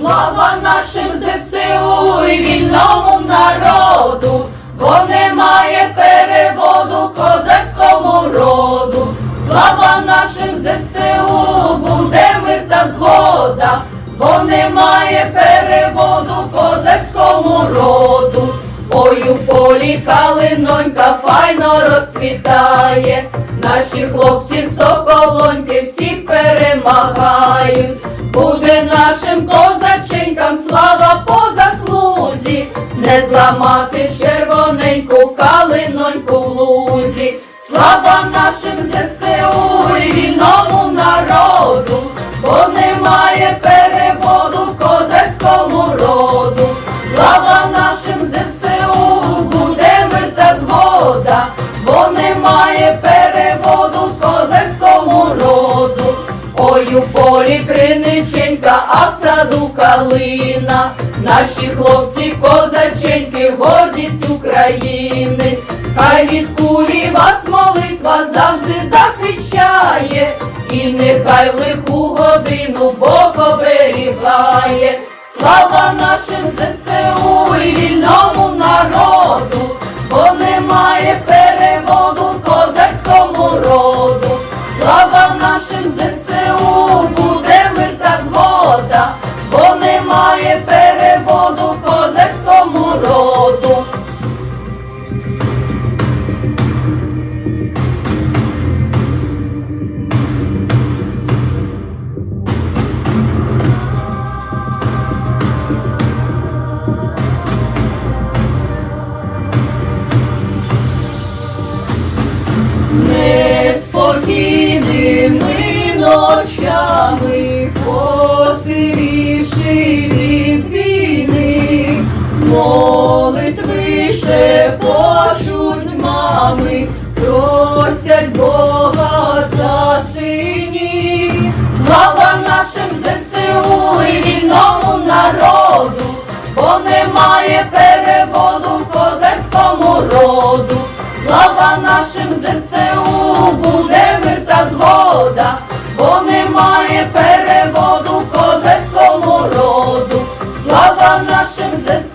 Слава нашим ЗСУ і вільному народу, бо немає переводу козацькому роду. Слава нашим ЗСУ, буде мир та згода, бо немає переводу козацькому роду. Ой, у полі калинонька файно розцвітає, наші хлопці соколоньки всіх перемагають. Буде нашим не зламати червоненьку калиноньку в лузі. Слава нашим ЗСУ і вільному народу, бо немає переводу козацькому роду. Слава нашим ЗСУ, буде мир та згода, бо немає переводу козацькому роду. Ой, у полі криниченька, а в саду калина. Наші хлопці козаченьки, гордість України. Хай від кулі вас молитва завжди захищає, і нехай в лиху годину Бог оберігає. Слава нашим ЗСУ і вільному народу, бо немає переводу спокійними ночами, посивівши від війни, молитви шепочуть мами, просять Бога за сині, Слава нашим ЗСУ і вільному народу, бо немає переводу козацькому роду. Слава нашим ЗСУ буде. Chwała naszym zespołem.